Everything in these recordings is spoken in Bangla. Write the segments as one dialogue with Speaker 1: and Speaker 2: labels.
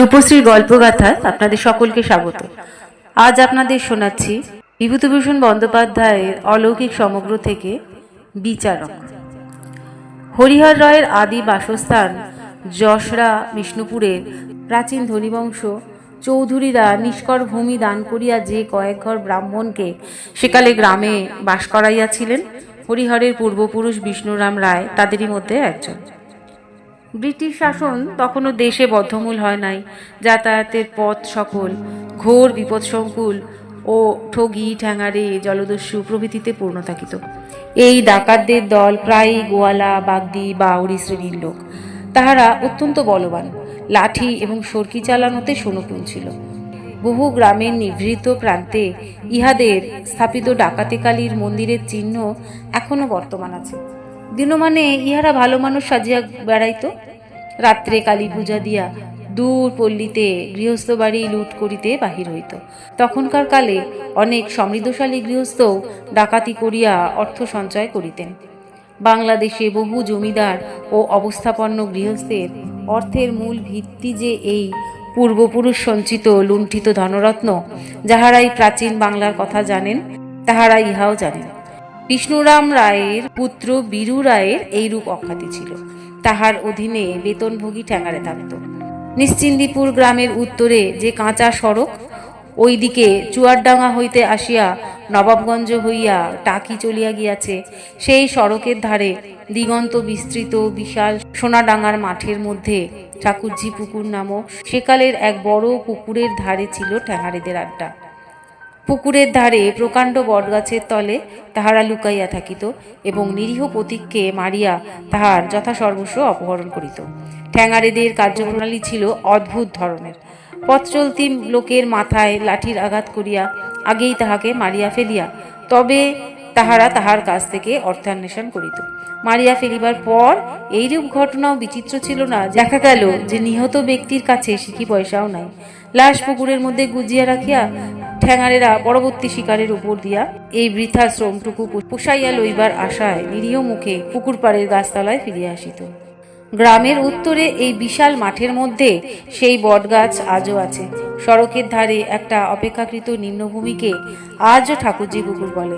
Speaker 1: রূপশ্রীর গল্পগাথায় আপনাদের সকলকে স্বাগত। আজ আপনাদের শোনাচ্ছি বিভূতিভূষণ বন্দ্যোপাধ্যায়ের অলৌকিক সমগ্র থেকে বিচারক। হরিহর রায়ের আদি বাসস্থান যশরা বিষ্ণুপুরের প্রাচীন ধনীবংশ। চৌধুরীরা নিষ্কর ভূমি দান করিয়া যে কয়েক ঘর ব্রাহ্মণকে সেকালে গ্রামে বাস করাইয়াছিলেন, হরিহরের পূর্বপুরুষ বিষ্ণুরাম রায়, তাদেরই মধ্যে একজন। ব্রিটিশ শাসন তখনও দেশে বদ্ধমূল হয় নাই। যাতায়াতের পথ সকল ঘোর বিপদসংকুল ও ঠগি ঠ্যাঙারে জলদস্যু প্রভৃতিতে পূর্ণ থাকিত এই ডাকাতদের দল প্রায়ই গোয়ালা, বাগদি বা বাউরি শ্রেণির লোক। তাহারা অত্যন্ত বলবান, লাঠি এবং সরকি চালানোতে সনুকুল ছিল। বহু গ্রামের নিভৃত প্রান্তে ইহাদের স্থাপিত ডাকাতেকালীর মন্দিরের চিহ্ন এখনও বর্তমান আছে। দিনমানে ইহারা ভালো মানুষ সাজিয়া বেড়াইত। রাত্রে কালী পূজা দিয়া দূর পল্লীতে গৃহস্থ বাড়ি লুট করিতে বাহির হইত। তখনকার কালে অনেক সমৃদ্ধশালী গৃহস্থ ডাকাতি করিয়া অর্থ সঞ্চয় করিতেন। বাংলাদেশে বহু জমিদার ও অবস্থাপন্ন গৃহস্থের অর্থের মূল ভিত্তি যে এই পূর্বপুরুষ সঞ্চিত লুণ্ঠিত ধনরত্ন, যাহারাই প্রাচীন বাংলার কথা জানেন তাহারা ইহাও জানেন। বিষ্ণুরাম রায়ের পুত্র বীরু রায়ের এইরূপ অখ্যাতি ছিল। তাহার অধীনে বেতনভোগী ঠ্যাঙারে থাকত। নিশ্চিন্দিপুর গ্রামের উত্তরে যে কাঁচা সড়ক, ওইদিকে চুয়ারডাঙ্গা হইতে আসিয়া নবাবগঞ্জ হইয়া টাকি চলিয়া গিয়াছে, সেই সড়কের ধারে দিগন্ত বিস্তৃত বিশাল সোনাডাঙ্গার মাঠের মধ্যে ঠাকুরজি পুকুর নামক সেকালের এক বড় পুকুরের ধারে ছিল ঠ্যাঙারেদের আড্ডা। পুকুরের ধারে প্রকাণ্ড বটগাছের তলে তাহারা লুকাইয়া থাকিত এবং নিরীহ প্রতীককে মারিয়া তাহার যথাসর্বস্ব অপহরণ করিত। ঠ্যাঙারেদের কার্যপ্রণালী ছিল অদ্ভুত ধরনের। পথ চলতি লোকের মাথায় লাঠির আঘাত করিয়া আগেই তাহাকে মারিয়া ফেলিয়া তবে তাহারা তাহার কাছ থেকে অর্থান্বেষণ করিত। মারিয়া ফেলিবার পর এইরূপ ঘটনাও বিচিত্র ছিল না, দেখা গেল যে নিহত ব্যক্তির কাছে সিকি পয়সাও নাই। লাশ পুকুরের মধ্যে গুজিয়া রাখিয়া ঠ্যাঙারেরা পরবর্তী শিকারের উপর দিয়া এই বৃথা শ্রমটুকু পোষাইয়া লইবার আশায় নিরীহ মুখে পুকুর পাড়ের গাছতলায় ফিরিয়া আসিত। গ্রামের উত্তরে এই বিশাল মাঠের মধ্যে সেই বটগাছ আজও আছে। সড়কের ধারে একটা অপেক্ষাকৃত নিম্নভূমিকে আজও ঠাকুরজি পুকুর বলে।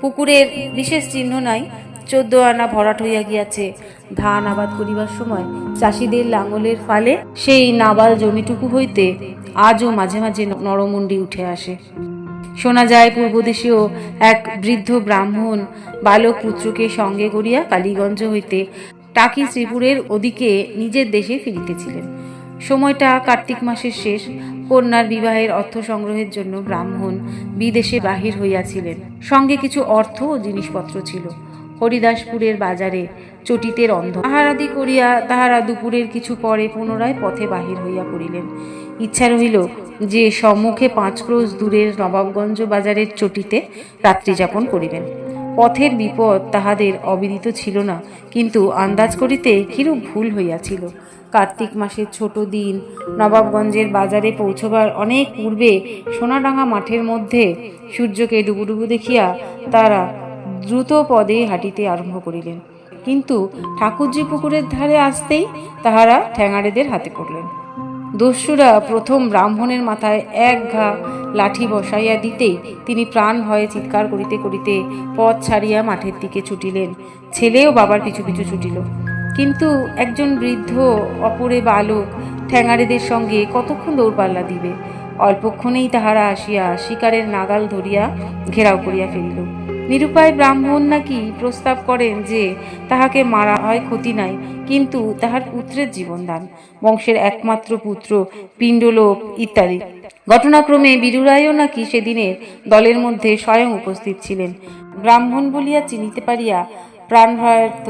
Speaker 1: পুকুরের বিশেষ চিহ্ন নাই চোদ্দ আনা ভরাট হইয়া গিয়াছে। ধান আবাদ করিবার সময় চাষিদের লাঙলের ফালে সেই নাবাল জমিটুকু হইতে আজও মাঝে মাঝে নরমুন্ডি উঠে আসে। শোনা যায় পূর্বদেশীয় এক বৃদ্ধ ব্রাহ্মণ বালক পুত্রকে সঙ্গে করিয়া কালীগঞ্জ হইতে টাকি শ্রীপুরের ওদিকে নিজের দেশে ফিরিতেছিলেন। সময়টা কার্তিক মাসের শেষ। কন্যার বিবাহের অর্থ সংগ্রহের জন্য ব্রাহ্মণ বিদেশে বাহির হইয়াছিলেন। সঙ্গে কিছু অর্থ ও জিনিসপত্র ছিল। হরিদাসপুরের বাজারে চটিতের অন্ধ। আহারাদি করিয়া তাহারা দুপুরের কিছু পরে পুনরায় পথে বাহির হইয়া পড়িলেন। ইচ্ছা রহিল যে সম্মুখে পাঁচ ক্রোশ দূরের নবাবগঞ্জ বাজারের চটিতে রাত্রিযাপন করিবেন। পথের বিপদ তাহাদের অবিদিত ছিল না, কিন্তু আন্দাজ করিতে কিরূপ ভুল হইয়াছিল। কার্তিক মাসের ছোট দিন নবাবগঞ্জের বাজারে পৌঁছবার অনেক পূর্বে সোনাডাঙ্গা মাঠের মধ্যে সূর্যকে ডুবুডুবু দেখিয়া তারা দ্রুত পদে হাঁটিতে আরম্ভ করিলেন। কিন্তু ঠাকুরজি পুকুরের ধারে আসতেই তাহারা ঠ্যাঙাড়েদের হাতে পড়লেন। দস্যুরা প্রথম ব্রাহ্মণের মাথায় এক ঘা লাঠি বসাইয়া দিতেই তিনি প্রাণ ভয়ে চিৎকার করিতে করিতে পথ ছাড়িয়া মাঠের দিকে ছুটিলেন। ছেলেও বাবার পিছু পিছু ছুটিল। কিন্তু একজন বৃদ্ধ অপরে বালক ঠ্যাঙাড়েদের সঙ্গে কতক্ষণ দৌড়পাল্লা দিবে? অল্পক্ষণেই তাহারা আসিয়া শিকারের নাগাল ধরিয়া ঘেরাও করিয়া ফেলিল। নিরুপায় ব্রাহ্মণ নাকি প্রস্তাব করেন যে তাহাকে মারা হয় ক্ষতি নাই, কিন্তু তাহার পুত্রের জীবনদান, বংশের একমাত্র পুত্র পিণ্ডলোপ ইত্যাদি। ঘটনাক্রমে বীরুরায়ও নাকি সেদিনের দলের মধ্যে স্বয়ং উপস্থিত ছিলেন। ব্রাহ্মণ বলিয়া চিনিতে পারিয়া প্রাণভয়ার্থ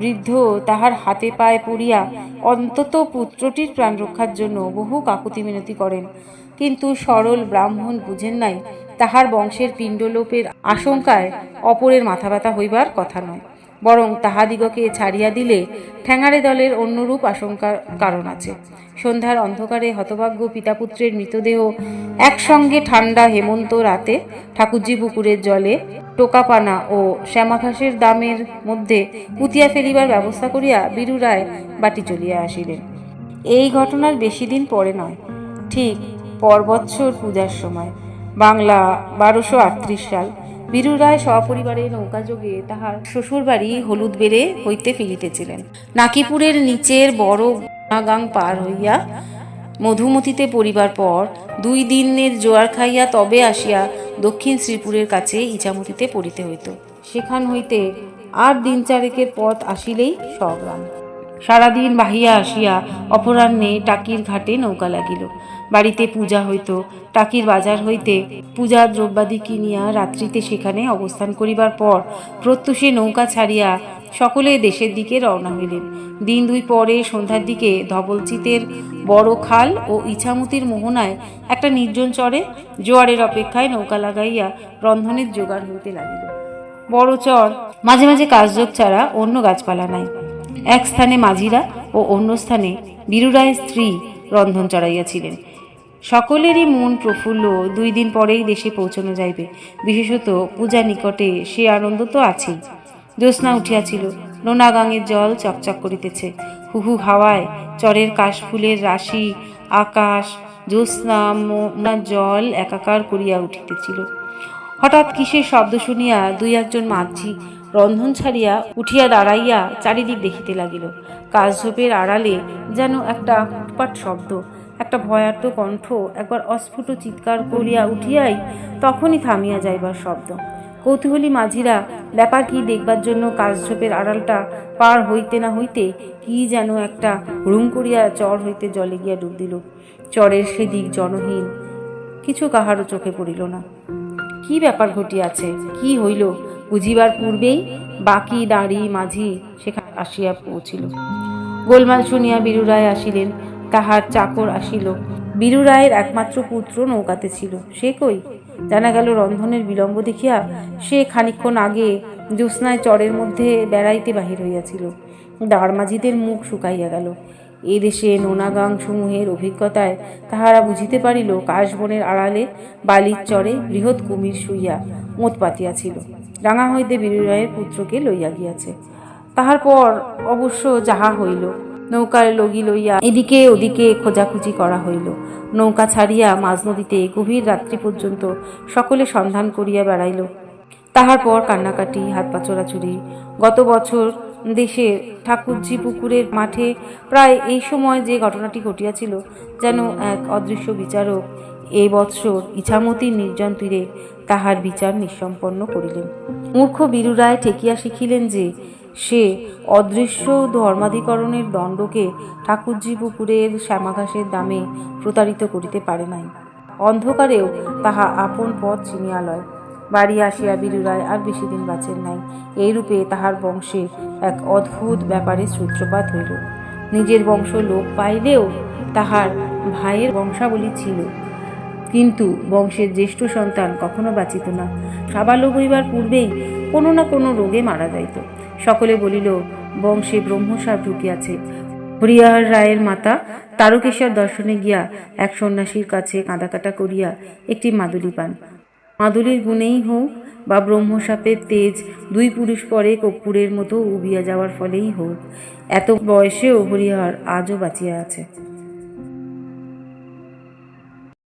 Speaker 1: বৃদ্ধ তাহার হাতে পায়ে পড়িয়া অন্তত পুত্রটির প্রাণ রক্ষার জন্য বহু কাকুতি মিনতি করেন। কিন্তু সরল ব্রাহ্মণ বুঝেন নাই তাহার বংশের পিণ্ডলোপের আশঙ্কায় অপরের মাথা ব্যথা হইবার কথা নয়, বরং তাহাদিগকে ছাড়িয়া দিলে ঠ্যাঙারে দলের অন্যরূপ আশঙ্কার কারণ আছে। সন্ধ্যার অন্ধকারে হতভাগ্য পিতাপুত্রের মৃতদেহ একসঙ্গে ঠান্ডা হেমন্ত রাতে ঠাকুরজি পুকুরের জলে টোকাপানা ও শ্যামাঘাসের দামের মধ্যে পুতিয়া ফেলিবার ব্যবস্থা করিয়া বীরু রায় বাটি চলিয়া আসিলেন। এই ঘটনার বেশি দিন পরে নয়, ঠিক পর বৎসর পূজার সময়। বাংলা বারোশো আটত্রিশ সাল। বীরু রায় সপরিবারে নৌকাযোগে তাহার শ্বশুরবাড়ি হলুদ বেড়ে হইতে ফিরিতেছিলেন। নাকিপুরের নিচের বড় গাং পার হইয়া মধুমতিতে পরিবার পর দুই দিনের জোয়ার খাইয়া তবে আসিয়া দক্ষিণ শ্রীপুরের কাছে ইচামতিতে পড়িতে হইত। সেখান হইতে আর দিন চারেকের পথ আসিলেই স্বগ্রাম। সারাদিন বাহিয়া আসিয়া অপরাহ্নে টাকির ঘাটে নৌকা লাগিল। বাড়িতে পূজা হইত, টাকির বাজার হইতে পূজা দ্রব্যাদি কিনিয়া রাত্রিতে সেখানে অবস্থান করিবার পর প্রত্যুষে নৌকা ছাড়িয়া সকলে দেশের দিকে রওনা হইলেন। দিন দুই পরে সন্ধ্যার দিকে ধবলচিতের বড় খাল ও ইছামতির মোহনায় একটা নির্জন চরে জোয়ারের অপেক্ষায় নৌকা লাগাইয়া রন্ধনের জোগাড় হইতে লাগিল। বড় চর মাঝে মাঝে কাজযোগ ছাড়া অন্য গাছপালা নাই। এক স্থানে মাঝিরা ও অন্য স্থানে বীরুরায়ের স্ত্রী রন্ধন চড়াইয়াছিলেন। সকলেরই মন প্রফুল্ল, দুই দিন পরেই দেশে পৌঁছানো যাইবে। বিশেষত পূজা নিকটে সে আনন্দ তো আছেই। জ্যোৎস্না উঠিয়াছিল, নোনাগাঙের জল চকচক করিতেছে। হুহু হাওয়ায় চরের কাশফুলের রাশি, আকাশ, জ্যোৎস্না মোনা জল একাকার করিয়া উঠিতেছিল। হঠাৎ কিসের শব্দ শুনিয়া দুই একজন মাঝি রন্ধন ছাড়িয়া উঠিয়া দাঁড়াইয়া চারিদিক দেখিতে লাগিল। কাশঝোপের আড়ালে যেন একটা উৎপাট শব্দ, একটা ভয়ার্ত কণ্ঠ একবার অস্ফুট চিৎকার করিয়া উঠিয়াই তখনই থামিয়া যাইবার শব্দ। কৌতূহলী মাঝিরা, ব্যাপার কি দেখবার জন্য কাশঝোপের আড়ালটা পার হইতে না হইতে কি যেন একটা রুম করিয়া চর হইতে জলে গিয়া ডুব দিল। চরের সেদিক জনহীন, কিছু কাহারও চোখে পড়িল না। কি ব্যাপার ঘটিয়াছে? কি হইল? বুঝিবার পূর্বেই বাকি দাঁড়ি মাঝি সেখানে আসিয়া পৌঁছিল। গোলমাল শুনিয়া বীরুরায় আসিলেন, তাহার চাকর আসিল। বীরু রায়ের একমাত্র পুত্র নৌকাতে ছিল। সে কই? জানা গেল রন্ধনের বিলম্ব দেখিয়া সে খানিক্ষণ আগে জ্যোৎস্নায় চরের মধ্যে বেড়াইতে বাহির হইয়াছিল। দাঁড় মাঝিদের মুখ শুকাইয়া গেল। এই দেশে নোনাগাং সমূহের অভিজ্ঞতায় তাহারা বুঝিতে পারিল কাশবনের আড়ালে বালির চরে বৃহৎ কুমির শুইয়া মোত পাতিয়াছিল রাঙা হইতে বীররায়ের পুত্রকে লইয়া গিয়াছে। তাহার পর অবশ্য যাহা হইল, নৌকার লগি লইয়া এদিকে ওদিকে খোঁজাখুঁজি করা হইল। নৌকা ছাড়িয়া মাঝ নদীতে গভীর রাত্রি পর্যন্ত সকলে সন্ধান করিয়া বেড়াইল। তাহার পর কান্নাকাটি, হাত পা চোরাচুরি, গত বছর দেশে ঠাকুরজি পুকুরের মাঠে প্রায় এই সময় যে ঘটনাটি ঘটিয়াছিল, যেন এক অদৃশ্য বিচারক এই বৎসর ইছামতির নির্জন তীরে তাহার বিচার নিঃসম্পন্ন করিলেন। মূর্খ বীরুরায় ঠেকিয়া শিখিলেন যে, সে অদৃশ্য ধর্মাধিকরণের দণ্ডকে ঠাকুরজি পুকুরের শ্যামাঘাসের দামে প্রতারিত করিতে পারে নাই। অন্ধকারেও তাহা আপন পথ চিনিয়া লয়। বাড়ি আসিয়া বীরুরায় আর বেশি দিন বাঁচেন নাই। এইরূপে তাহার বংশে এক অদ্ভুত ব্যাপারে সূত্রপাত হইল। নিজের বংশ লোক পাইলেও তাহার ভাইয়ের বংশাবলী ছিল। কিন্তু বংশের জ্যেষ্ঠ সন্তান কখনো বাঁচিত না। সাবালক হইবার পূর্বেই কোনো না কোনো রোগে মারা যাইত। সকলে বলিল, বংশে ব্রহ্মসাপ ঢুকিয়াছে। হরিয়ার রায়ের মাতা তারকেশ্বর দর্শনে গিয়া এক সন্ন্যাসীর কাছে কাঁদাকাটা করিয়া একটি মাদুলি পান। মাদুলির গুণেই হোক বা ব্রহ্মসাপের তেজ, দুই পুরুষ পরে কর্পূরের মতো উবিয়া যাওয়ার ফলেই হোক। এত বয়সেও হরিহর আজও বাঁচিয়া আছে।